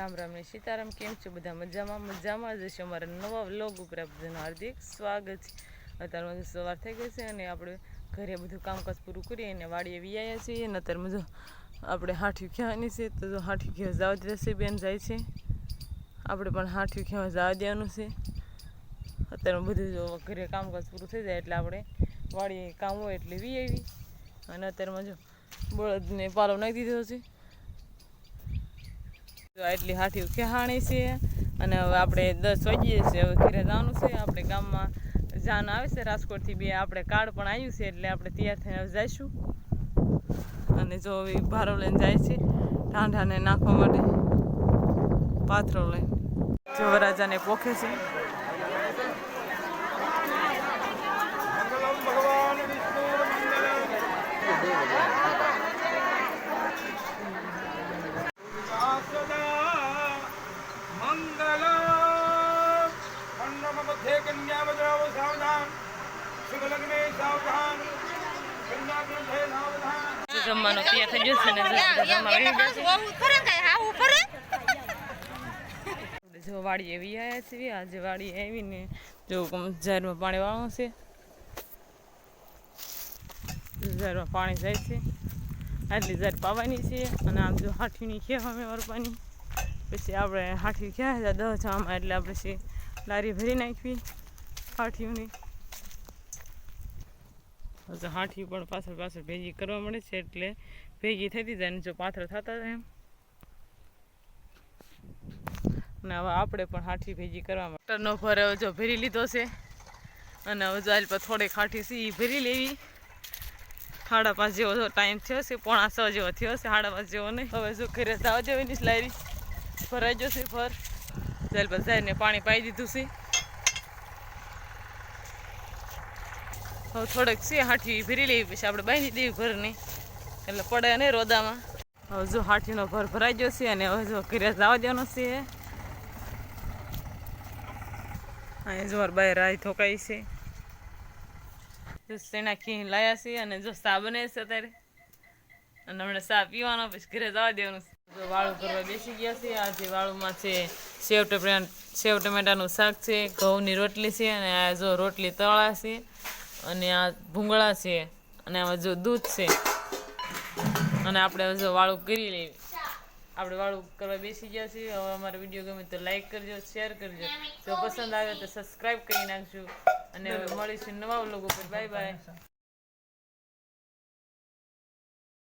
રામ રામ ને સીતારામ, કેમ છો બધા મજામાં? મજામાં જ છે અમારા નવા વ્લોગ ઉપર બધાનું હાર્દિક સ્વાગત છે. અત્યારમાં સવાર થઈ ગઈ છે અને આપણે ઘરે બધું કામકાજ પૂરું કરીએ અને વાડીએ વિયાયા છીએ અને અત્યારમાં જો આપણે હાઠિયું ખેવાની છે. તો જો હાઠિયું ખેવા જવા રહેશે, બેન જાય છે. આપણે પણ હાઠિયું ખેવા જવા દેવાનું છે. અત્યારમાં બધું જો ઘરે કામકાજ પૂરું થઈ જાય એટલે આપણે વાડીએ કામ હોય એટલે વી અને અત્યારમાં જો બળદને પાલો નાખી દીધો છે. જો એટલી હાથી ખેહાણી છે. અને હવે આપણે દસ વાગીએ છીએ હવે ઘરે જવાનું છે. આપણે ગામમાં જાન આવે છે, રાજકોટથી બે. આપણે કાર્ડ પણ આવ્યું છે, એટલે આપણે તૈયાર થઈને જઈશું. અને જો હવે ભારો લઈને જાય છે ઠાંઠાને નાખવા માટે પાથરો લઈને. જો રાજાને પોખે છે. ભગવાન જમવાનું તૈયાર થઈ ગયો છે ને જો છે. વાડી એવી આવ્યા છીએ. આજે વાડી આવીને જો ઝાડમાં પાણી વાળવું છે. ઝાડમાં પાણી જાય છે. આટલી ઝાડ પાવાની છે અને આમ જો હાઠીની ખેવા અમે વરપાની. પછી આપણે હાથી ક્યાં દહ જવામાં એટલે આપણે લારી ભરી નાખવી હાથીઓની. હજુ હાથી પણ પાછળ પાછળ ભેગી કરવા મળે છે એટલે ભેગી થતી જાય ને જો પાથર થતા જાય અને હવે આપણે પણ હાથી ભેગી કરવા માટે નો ભરે જો ભરી લીધો છે. અને હવે જો પર થોડીક હાઠી છે એ ભરી લેવી. સાડા પાંચ જેવો ટાઈમ થયો છે, પોણા છ જેવો થયો છે સાડા પાંચ જેવો નહીં. હવે શું ઘરે જવા જેવી લારી. ભરાઈ જશે ભર. ચાલ પર જાય પાણી પાઈ દીધું છે. હવે થોડેક છે હાથી ભરી લેવી પછી આપણે બાંધી દેવી ઘરની. એટલે પડે નહીં રોદામાં. હવે જો હાથીનો ભર ભરાઈ ગયો છે અને હવે જો ઘરે જવા દેવાનો છે. અહીંયા જોર બાય રાય થોકાઈ છે. જો સેના ખી લાયા છે અને જો સા બને છે અત્યારે. અને હમણાં સા પીવાનો, પછી ઘરે જવા દેવાનું છે. વાળું કરવા બેસી ગયા છે. આજે વાળુમાં છે, સેવ ટમેટા, સેવ ટમેટાનું શાક છે, ઘઉંની રોટલી છે અને આ જો રોટલી તળા છે. અને આ ભૂંગળા છે, અને આમાં જો દૂધ છે, અને આપણે જો વાળું કરી લેવી આપણે વાળું કરવા બેસી ગયા છીએ. હવે અમારો વીડિયો ગમે તો લાઈક કરજો શેર કરજો. જો પસંદ આવે તો સબસ્ક્રાઈબ કરી નાખજો. અને હવે મળીશું નવા લોકો પર બાય બાય